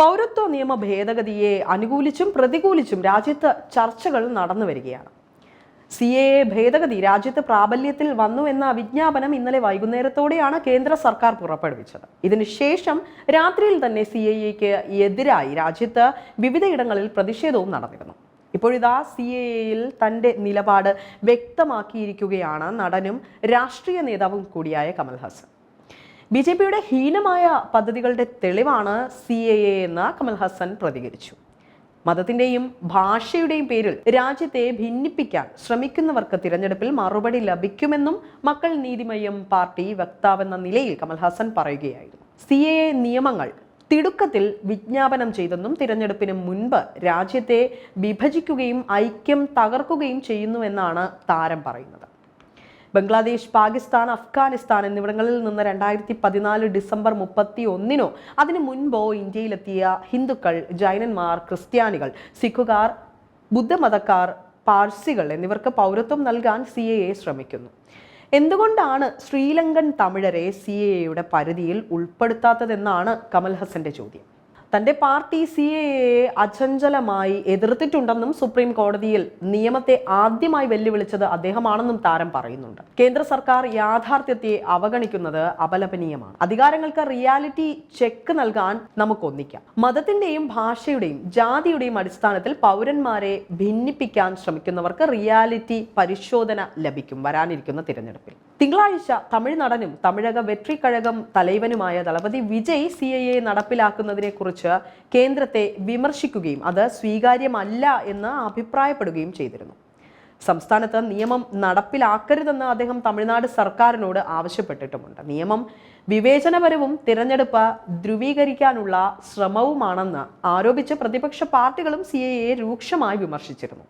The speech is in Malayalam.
പൗരത്വ നിയമ ഭേദഗതിയെ അനുകൂലിച്ചും പ്രതികൂലിച്ചും രാജ്യത്ത് ചർച്ചകൾ നടന്നു വരികയാണ്. സി എ എ ഭേദഗതി രാജ്യത്ത് പ്രാബല്യത്തിൽ വന്നു എന്ന വിജ്ഞാപനം ഇന്നലെ വൈകുന്നേരത്തോടെയാണ് കേന്ദ്ര സർക്കാർ പുറപ്പെടുവിച്ചത്. ഇതിനുശേഷം രാത്രിയിൽ തന്നെ സി എ എക്ക് എതിരായി രാജ്യത്ത് വിവിധയിടങ്ങളിൽ പ്രതിഷേധവും നടന്നിരുന്നു. ഇപ്പോഴിതാ സി എ എയിൽ തന്റെ നിലപാട് വ്യക്തമാക്കിയിരിക്കുകയാണ് നടനും രാഷ്ട്രീയ നേതാവും കൂടിയായ കമൽ ഹാസൻ ബി ജെ പിയുടെ ഹീനമായ പദ്ധതികളുടെ തെളിവാണ് സി എ എ എന്ന് കമൽ ഹസൻ പ്രതികരിച്ചു. മതത്തിന്റെയും ഭാഷയുടെയും പേരിൽ രാജ്യത്തെ ഭിന്നിപ്പിക്കാൻ ശ്രമിക്കുന്നവർക്ക് തിരഞ്ഞെടുപ്പിൽ മറുപടി ലഭിക്കുമെന്നും മക്കൾ നീതിമയം പാർട്ടി വക്താവെന്ന നിലയിൽ കമൽ ഹാസൻ പറയുകയായിരുന്നു. സി എ നിയമങ്ങൾ തിടുക്കത്തിൽ വിജ്ഞാപനം ചെയ്തെന്നും തിരഞ്ഞെടുപ്പിന് മുൻപ് രാജ്യത്തെ വിഭജിക്കുകയും ഐക്യം തകർക്കുകയും ചെയ്യുന്നുവെന്നാണ് താരം പറയുന്നത്. ബംഗ്ലാദേശ് പാകിസ്ഥാൻ അഫ്ഗാനിസ്ഥാൻ എന്നിവിടങ്ങളിൽ നിന്ന് രണ്ടായിരത്തി പതിനാല് ഡിസംബർ മുപ്പത്തി ഒന്നിനോ അതിനു മുൻപോ ഇന്ത്യയിലെത്തിയ ഹിന്ദുക്കൾ ജൈനന്മാർ ക്രിസ്ത്യാനികൾ സിഖുകാർ ബുദ്ധമതക്കാർ പാഴ്സികൾ എന്നിവർക്ക് പൗരത്വം നൽകാൻ സി എ ശ്രമിക്കുന്നു. എന്തുകൊണ്ടാണ് ശ്രീലങ്കൻ തമിഴരെ സി എയുടെ പരിധിയിൽ ഉൾപ്പെടുത്താത്തതെന്നാണ് കമൽ ഹസന്റെ ചോദ്യം. തന്റെ പാർട്ടി സി എ അചഞ്ചലമായി എതിർത്തിട്ടുണ്ടെന്നും സുപ്രീം കോടതിയിൽ നിയമത്തെ ആദ്യമായി വെല്ലുവിളിച്ചത് അദ്ദേഹമാണെന്നും താരം പറയുന്നുണ്ട്. കേന്ദ്ര സർക്കാർ യാഥാർത്ഥ്യത്തെ അവഗണിക്കുന്നത് അപലപനീയമാണ്. അധികാരങ്ങൾക്ക് റിയാലിറ്റി ചെക്ക് നൽകാൻ നമുക്ക് ഒന്നിക്കാം മതത്തിന്റെയും ഭാഷയുടെയും ജാതിയുടെയും അടിസ്ഥാനത്തിൽ പൗരന്മാരെ ഭിന്നിപ്പിക്കാൻ ശ്രമിക്കുന്നവർക്ക് റിയാലിറ്റി പരിശോധന ലഭിക്കും വരാനിരിക്കുന്ന തിരഞ്ഞെടുപ്പിൽ. തിങ്കളാഴ്ച തമിഴ് നടനും Tamilaga Vettri Kazhagam തലൈവനുമായ Thalapathy Vijay C A A നടപ്പിലാക്കുന്നതിനെ കുറിച്ച് കേന്ദ്രത്തെ വിമർശിക്കുകയും അത് സ്വീകാര്യമല്ല എന്ന് അഭിപ്രായപ്പെടുകയും ചെയ്തിരുന്നു. സംസ്ഥാനത്ത് നിയമം നടപ്പിലാക്കരുതെന്ന് അദ്ദേഹം തമിഴ്നാട് സർക്കാരിനോട് ആവശ്യപ്പെട്ടിട്ടുമുണ്ട്. നിയമം വിവേചനപരവും തിരഞ്ഞെടുപ്പ് ധ്രുവീകരിക്കാനുള്ള ശ്രമവുമാണെന്ന് ആരോപിച്ച് പ്രതിപക്ഷ പാർട്ടികളും സി രൂക്ഷമായി വിമർശിച്ചിരുന്നു.